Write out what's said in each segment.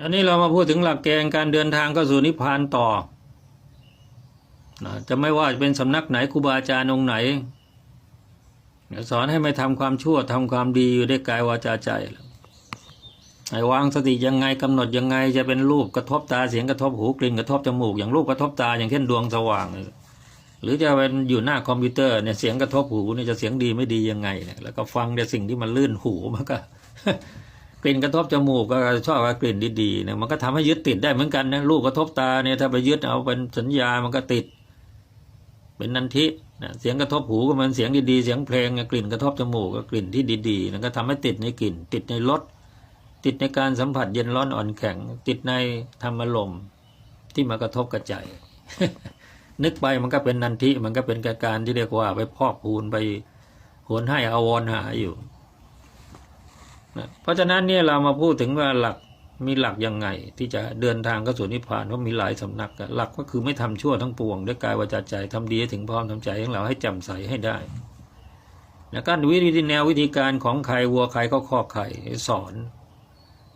อันนี้เรามาพูดถึงหลักเกณฑ์การเดินทางเข้าสู่นิพพานต่อนะจะไม่ว่าจะเป็นสำนักไหนครูบาอาจารย์องค์ไหนสอนให้ไม่ทำความชั่วทำความดีอยู่ด้วยกายวาจาใจให้วางสติยังไงกำหนดยังไง จะเป็นรูปกระทบตาเสียงกระทบหูกลิ่นกระทบจมูกอย่างรูปกระทบตาอย่างเช่นดวงสว่าง หรือจะเป็นอยู่หน้าคอมพิวเตอร์เนี่ยเสียงกระทบหูเนี่ยจะเสียงดีไม่ดียังไงเนี่ยแล้วก็ฟังแต่สิ่งที่มันลื่นหูมันก็ กลิ่นกระทบจมูกก็ชอบกลิ่นดีๆนี่ยมันก็ทำให้ยึดติดได้เหมือนกันนะรูปกระทบตาเนี่ยถ้าไปยึดเอาเป็นสัญญามันก็ติด เป็นนันทินะเสียงกระทบหูก็มันเสียงดีๆเสียงเพลงกลิ่นกระทบจมูกก็กลิ่นที่ดีๆนั่นก็ทำให้ติดในกลิ่น ติดในรสติดในการสัมผัสเย็นร้อนอ่อนแข็ง ติดในธรรมลมที่มากระทบกระใจนึกไปมันก็เป็นนันทิมันก็เป็นการที่เรียกว่าไปพอกพูนไปหวนให้อาวรหาอยู่ นะเพราะฉะนั้นเนี่ยเรามาพูดถึงว่าหลักมีหลักยังไง ที่จะเดินทางเข้าสู่นิพพานเพราะมีหลายสำนัก หลักก็คือไม่ทำชั่วทั้งปวงด้วยกายวาจาใจทำดีให้ถึงพร้อมทำใจของเราให้แจ่มใสให้ได้แล้วก็วิธีแนววิธีการของใครวัวใครก็ข้อใครสอน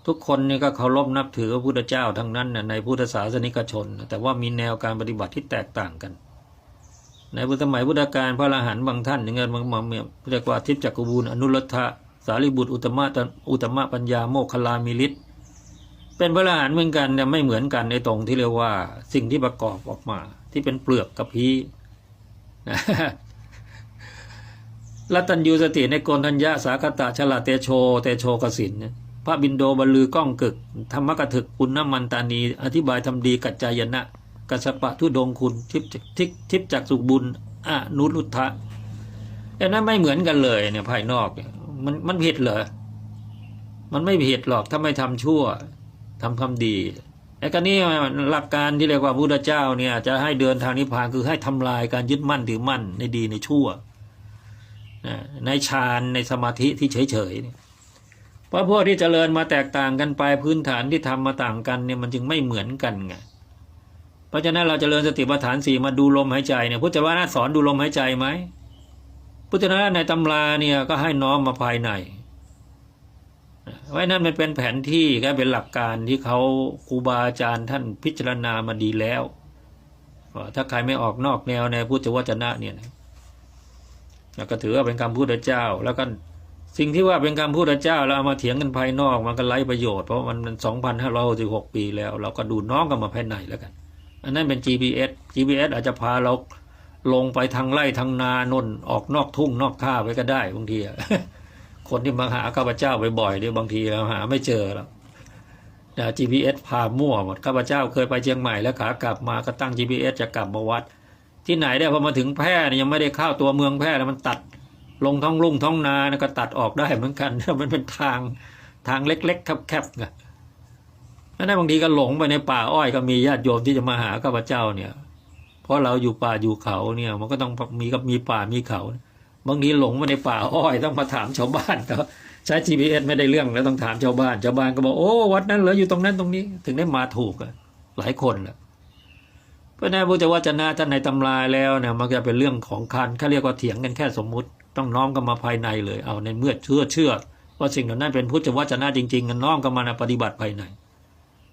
ทุกคนนี่ก็เคารพนับถือพระพุทธเจ้าทั้งนั้นน่ในพุทธศาสนิกชน แต่ว่ามีแนวการปฏิบัติที่แตกต่างกัน ในสมัยพุทธกาลพระอรหันต์บางท่านอย่างเงี้ยบางเรียกว่าทิพย์จักรบูลอนุรัตถะ สารีบุตรอุตมะอุตมะปัญญาโมคคลามิลิตเป็นพระอรหันต์เหมือนกันแต่ไม่เหมือนกันในตรงที่เรียกว่าสิ่งที่ประกอบออกมา ที่เป็นเปลือกกับพีนะรัตัญยูสติในโกนทัญญาสาคตะฉลาเตโช เตโชกสินพระบินโดบรรลือก้องกึก ธรรมกถึกปุณณมันตานี อธิบายทำดีกัจจายนะ กัสปะทุดงคุณทิพทิพทิพจักสุบุญอนุรุทธะอันนั้นไม่เหมือนกันเลยเนี่ยภายนอกเนี่ย มันมันผิดเหรอ มันไม่ผิดหรอกถ้าไม่ทำชั่วทำความดีไอ้ก็นี่หลักการที่เรียกว่าพุทธเจ้าเนี่ย จะให้เดินทางนิพพานคือให้ทำลายการยึดมั่นถือมั่นในดีในชั่วในฌานในสมาธิที่เฉยๆเนี่ยเพราะพวกที่เจริญมาแตกต่างกันไปพื้นฐานที่ทำมาต่างกันเนี่ยมันจึงไม่เหมือนกันไงเพราะฉะนั้นเราจเจริญสติปัฏฐานสี่มาดูลมหายใจเนี่ยพุทธเจ้าสอนดูลมหายใจไหม พุทธเจ้าในตำราเนี่ยก็ให้น้อมมาภายในไว้นั่นมันเป็นแผนที่ก็เป็นหลักการที่เขาครูบาอาจารย์ท่านพิจารณามาดีแล้วถ้าใครไม่ออกนอกแนวในพุทธวจนะเนี่ยนะแล้วก็ถือว่าเป็นคำพูดเจ้า แล้วก็สิ่งที่ว่าเป็นคำพูดเจ้าเราเอามาเถียงกันภายนอกมันก็ไร้ประโยชน์เพราะมันมันสองพันห้าร้อยสิบหกปีแล้ว เราก็ดูน้องกันมาภายในแล้วกัน อันนั้นเป็น GPS GPS อาจจะพาเรา ลงไปทางไร่ทางนานนออกนอกทุ่งนอกท่าไปก็ได้บางทีคนที่มาหาข้าพเจ้าบ่อยๆเนี่ยบางทีเราหาไม่เจอแล้วนะ GPS พามั่วหมดข้าพเจ้าเคยไปเชียงใหม่แล้วขากลับมาก็ตั้ง GPS จะกลับมาวัด ที่ไหนได้พอมาถึงแพร่ยังไม่ได้เข้าตัวเมืองแพร่แล้วมันตัดลงท้องลุ่งท้องนาก็ตัดออกได้เหมือนกันมันเป็นทางทางเล็กๆแคบๆไงนั่นบางทีก็หลงไปในป่าอ้อยก็มีญาติโยมที่จะมาหาข้าพเจ้าเนี่ย เพราะเราอยู่ป่าอยู่เขาเนี่ย มันก็ต้องมีกับมีป่ามีเขา บางทีหลงมาในป่าอ้อยต้องมาถามชาวบ้านเขาใช้ GPS ไม่ได้เรื่องแล้วต้องถามชาวบ้านชาวบ้านก็บอกโอ้วัดนั้นเหรออยู่ตรงนั้นตรงนี้ ถึงได้มาถูกอะหลายคนแหละเพราะนั้นพุทธวจนะท่านในตำราแล้วเนี่ยมันจะเป็นเรื่องของคันเขาเรียกว่าเถียงกันแค่สมมุติ ต้องน้อมกันมาภายในเลย เอาในเมื่อเชื่อเชื่อว่าสิ่งเหล่านั้นเป็นพุทธวจนะจริงๆกันน้อมกันมาปฏิบัติภายใน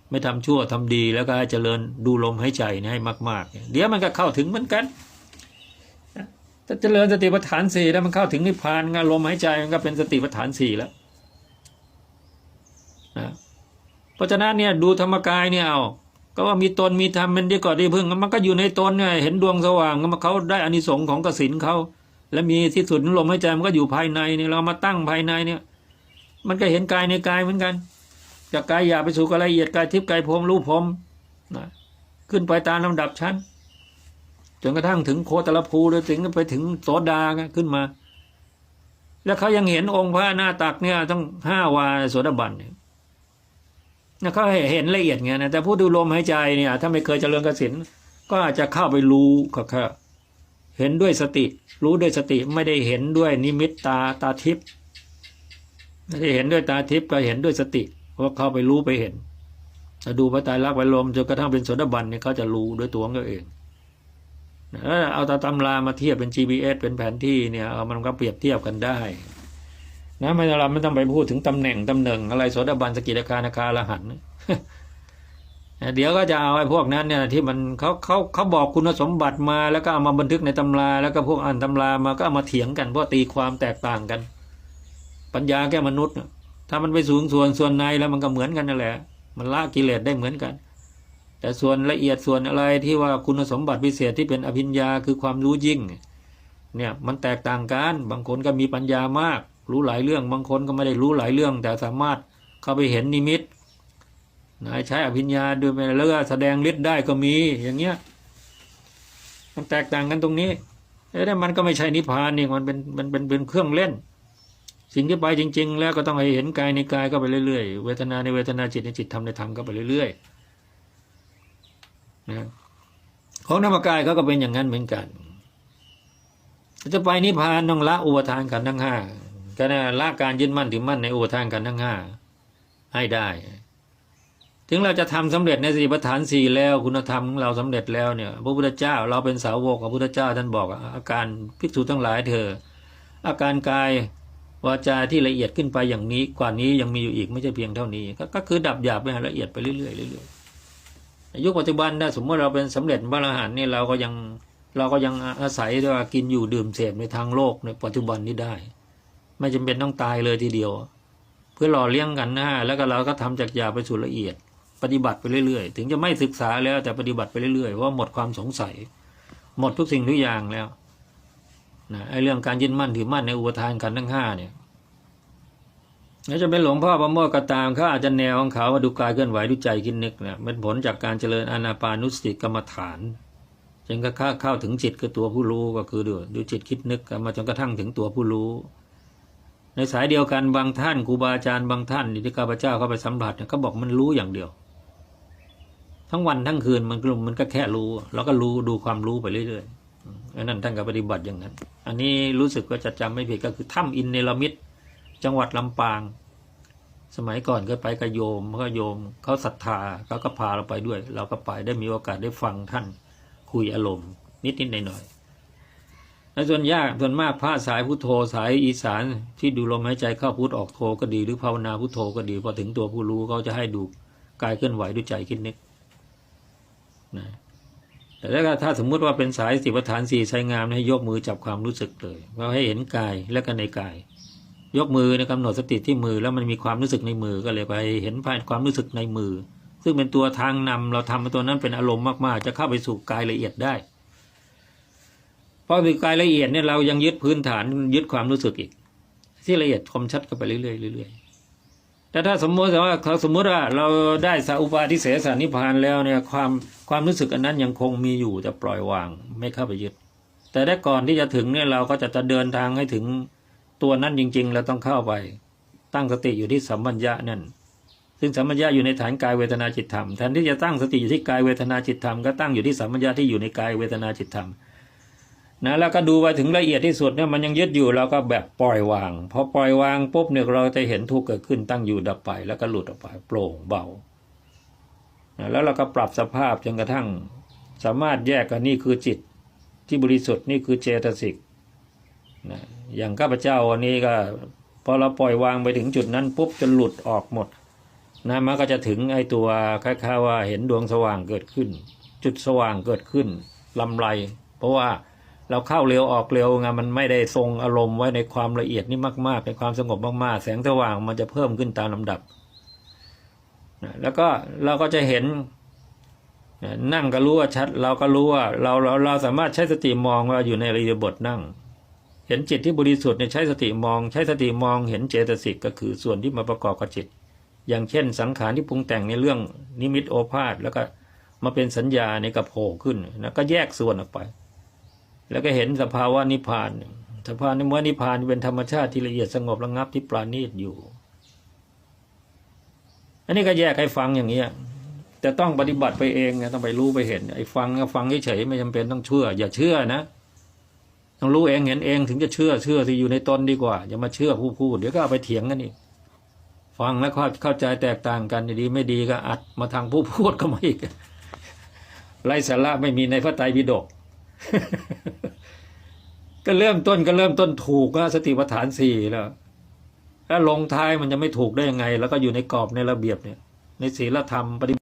ไม่ทำชั่วทำดีแล้วก็ให้เจริญดูลมหายใจให้มากๆ เดี๋ยวมันก็เข้าถึงเหมือนกันถ้าเจริญสติปัฏฐานสี่แล้วมันเข้าถึงนิพพานงานลมหายใจมันก็เป็นสติปัฏฐานสี่แล้วนะเพราะฉะนั้นเนี่ยดูธรรมกายเนี่ยเอาก็ว่ามีตนมีธรรมเป็นดีก่อนดีพึ่งมันก็อยู่ในตนเนี่ยเห็นดวงสว่างมันเขาได้อานิสงส์ของกสินเขาและมีที่สุดลมหายใจมันก็อยู่ภายในเนี่ยเรามาตั้งภายในเนี่ย มันก็เห็นกายในกายเหมือนกัน จากกายหยาบไปสู่กายละเอียดกายทิพย์กายพรมรูปพรมนะขึ้นไปตามลำดับชั้นจนกระทั่งถึงโคตรภูเลยถึงไปถึงโสดาขึ้นมา แล้วเขายังเห็นองค์พระหน้าตักเนี่ยต้องห้าวาโสดาบันเนี่ยนะเขาเห็นละเอียดไงนะแต่ผู้ดูลมหายใจเนี่ยถ้าไม่เคยเจริญกสินก็อาจจะเข้าไปรู้ก็แค่เห็นด้วยสติ รู้ด้วยสติไม่ได้เห็นด้วยนิมิตตาตาทิพย์ไม่ได้เห็นด้วยตาทิพย์ก็เห็นด้วยสติ เพราะเข้าไปรู้ไปเห็นถ้าดูพระไตรลักไว้ลมจนกระทั่งเป็นโสดาบันเนี่ยเขาจะรู้ด้วยตัวของเขาเองแล้วเอาตาตำรามาเทียบเป็น GPS เป็นแผนที่เนี่ยเอามันก็เปรียบเทียบกันได้นะไม่เราไม่ต้องไปพูดถึงตำแหน่งตำแหน่งอะไรโสดาบันสกิทาคานาคาละหันเดี๋ยวก็จะเอาไอ้พวกนั้นเนี่ยที่มันเขาเขาเขาบอกคุณสมบัติมาแล้วก็เอามาบันทึกในตำราแล้วก็พวกอ่านตำรามาก็เอามาเถียงกันเพราะตีความแตกต่างกัน ปัญญาแก่มนุษย์ ถ้ามันไปสูงส่วนส่วนในแล้วมันก็เหมือนกันนั่นแหละ มันละกิเลสได้เหมือนกัน แต่ส่วนละเอียดส่วนอะไรที่ว่าคุณสมบัติพิเศษที่เป็นอภิญญาคือความรู้ยิ่ง เนี่ยมันแตกต่างกัน บางคนก็มีปัญญามาก รู้หลายเรื่อง บางคนก็ไม่ได้รู้หลายเรื่อง แต่สามารถเข้าไปเห็นนิมิตนะใช้อภิญญาด้วยไปแล้วก็แสดงฤทธิ์ได้ก็มีอย่างเงี้ย มันแตกต่างกันตรงนี้แต่มันก็ไม่ใช่นิพพานนี่มันเป็นมันเป็นเป็นเครื่องเล่น สิ่งที่ไปจริง ๆ แล้วก็ต้องให้เห็นกายในกายก็ไปเรื่อยๆ เวทนาในเวทนาจิตในจิตธรรมในธรรมก็ไปเรื่อยๆนะของธรรมกายเขาก็เป็นอย่างนั้นเหมือนกัน จะไปนิพพานต้องละอุปทานกันทั้งห้าก็นะละการยึดมั่นถือมั่นในอุปทานกันทั้งห้าให้ได้ ถึงเราจะทำสำเร็จในสติปัฏฐานสี่แล้วคุณธรรมของเราสำเร็จแล้วเนี่ย พระพุทธเจ้าเราเป็นสาวกของพระพุทธเจ้าท่านบอกอาการภิกษุทั้งหลายเธออาการกาย วาจาที่ละเอียดขึ้นไปอย่างนี้กว่านี้ยังมีอยู่อีกไม่ใช่เพียงเท่านี้ ก็คือดับหยาบไปละเอียดไปเรื่อยๆเรื่อยๆในยุคปัจจุบันถ้าสมมติเราเป็นสำเร็จพระอรหันต์นี่เราก็ยังเราก็ยังอาศัยว่ากินอยู่ดื่มเสพในทางโลกในปัจจุบันนี้ได้ ไม่จำเป็นต้องตายเลยทีเดียว เพื่อหล่อเลี้ยงกันนะแล้วก็เราก็ทำจากหยาบไปสู่ละเอียด ปฏิบัติไปเรื่อยๆ ถึงจะไม่ศึกษาแล้วแต่ปฏิบัติไปเรื่อยๆเพราะว่าหมดความสงสัย หมดทุกสิ่งทุกอย่างแล้ว นะไอ้เรื่องการยึดมั่นถือมั่นในอุปทานกันทั้งห้าเนี่ยแล้วจะเป็นหลวงพ่อประโมทก็ตามเขาอาจจะแนวของเขาว่าดูกายเคลื่อนไหวดูใจคิดนึกเนี่ยเป็นผลจากการเจริญอานาปานุสติกรรมฐานจนกระทั่งเข้าถึงจิตคือตัวผู้รู้ก็คือดูดูจิตคิดนึกมาจนกระทั่งถึงตัวผู้รู้ ในสายเดียวกันบางท่านครูบาอาจารย์บางท่านที่ข้าพเจ้าเข้าไปสัมผัสเนี่ยเขาบอกมันรู้อย่างเดียว ทั้งวันทั้งคืนมันกลุ่มมันก็แค่รู้ แล้วก็รู้ดูความรู้ไปเรื่อยๆ อันนั้นท่านก็ปฏิบัติอย่างนั้น อันนี้รู้สึกว่าจะจำไม่ผิดก็คือถ้ำอินเนลมิตจังหวัดลำปาง สมัยก่อนก็ไปกับโยมก็โยมเขาศรัทธาเขาก็พาเราไปด้วย เราก็ไปได้มีโอกาสได้ฟังท่านคุยอารมณ์ นิดนิดหน่อยหน่อยๆและส่วนยากส่วนมากพระสายพุทโธสายอีสานที่ดูลมหายใจเข้าพุทออกโธก็ดีหรือภาวนาพุทโธก็ดีพอถึงตัวผู้รู้เขาจะให้ดูกายเคลื่อนไหวด้วยใจคิดนึกนะ แต่แล้วก็ถ้าสมมุติว่าเป็นสายสติปัฏฐานสี่ใช้งามให้ยกมือจับความรู้สึกเลยว่าให้เห็นกายและก็ในกาย ยกมือในกำหนดสติที่มือแล้วมันมีความรู้สึกในมือก็เลยไปเห็นภายความรู้สึกในมือ ซึ่งเป็นตัวทางนำเราทำตัวนั้นเป็นอารมณ์มากๆ จะเข้าไปสู่กายละเอียดได้เพราะคือกายละเอียดเนี่ยเรายังยึดพื้นฐานยึดความรู้สึกอีก ที่ละเอียดคมชัดกันไปเรื่อยๆเรื่อยๆ แต่ถ้าสมมติว่าเขาสมมติว่าเราได้สัอุปาทิเสสานิพพานแล้วเนี่ยความความรู้สึกอันนั้นยังคงมีอยู่แต่ปล่อยวางไม่เข้าไปยึด แต่ได้ก่อนที่จะถึงเนี่ยเราก็จะจะเดินทางให้ถึงตัวนั้นจริง ๆ เราต้องเข้าไป ตั้งสติอยู่ที่สัมปัญญะนั่นซึ่งสัมปัญญะอยู่ในฐานกายเวทนาจิตธรรมแทนที่จะตั้งสติอยู่ที่กายเวทนาจิตธรรมก็ตั้งอยู่ที่สัมปัญญะที่อยู่ในกายเวทนาจิตธรรม นะแล้วก็ดูไปถึงละเอียดที่สุดเนี่ยมันยังยึดอยู่เราก็แบบปล่อยวางพอปล่อยวางปุ๊บเนี่ยเราจะเห็นทุกข์เกิดขึ้นตั้งอยู่ดับไป แล้วก็หลุดออกไปโปร่งเบานะแล้วเราก็ปรับสภาพจนกระทั่ง สามารถแยกกันนี่คือจิตที่บริสุทธิ์นี่คือเจตสิกนะอย่างข้าพเจ้าวันนี้ก็พอเราปล่อยวางไปถึงจุดนั้นปุ๊บจะหลุดออกหมดนะมันก็จะถึงไอ้ตัวคล้ายๆว่าเห็นดวงสว่างเกิดขึ้น จุดสว่างเกิดขึ้นลำไร เพราะว่า เราเข้าเร็วออกเร็วไงมันไม่ได้ทรงอารมณ์ไว้ในความละเอียดนี่มากๆในความสงบมากๆ แสงสว่างมันจะเพิ่มขึ้นตามลำดับนะแล้วก็เราก็จะเห็นนั่งก็รู้ว่าชัด เราก็รู้ว่าเราเราเราสามารถใช้สติมองว่าอยู่ในริยบทนั่ง เห็นจิตที่บริสุทธิ์เนี่ยใช้สติมอง ใช้สติมองเห็นเจตสิกก็คือส่วนที่มาประกอบกับจิต อย่างเช่น สังขารที่ปรุงแต่งในเรื่องนิมิตโอภาษแล้วก็มาเป็นสัญญาในกระโผล่ขึ้นแล้วก็แยกส่วนออกไป แล้วก็เห็นสภาวะนิพพานสภาวะนินิพพานเป็นธรรมชาติที่ละเอียดสงบระงับที่ปราณีตอยู่ อันนี้ก็แยกให้ฟังอย่างนี้ยแต่ต้องปฏิบัติไปเองไงต้องไปรู้ไปเห็นไอ้ฟังก็ฟังเฉยไม่จำเป็นต้องเชื่อ อย่าเชื่อนะต้องรู้เองเห็นเองถึงจะเชื่อเชื่อที่อยู่ในตนดีกว่า อย่ามาเชื่อผู้พูดเดี๋ยวก็เอาไปเถียงกันอีกฟังแล้วเข้าใจแตกต่างกันดีไม่ดีก็อัดมาทางผู้พูดก็มาอีกไรสาระไม่มีในพระไตรปิฎก ก็เริ่มต้นก็เริ่มต้นถูกก็สติปัฏฐานสี่แล้วถ้าลงท้ายมันจะไม่ถูกได้ยังไง แล้วก็อยู่ในกรอบในระเบียบเนี่ย ในศีลธรรมปฏิ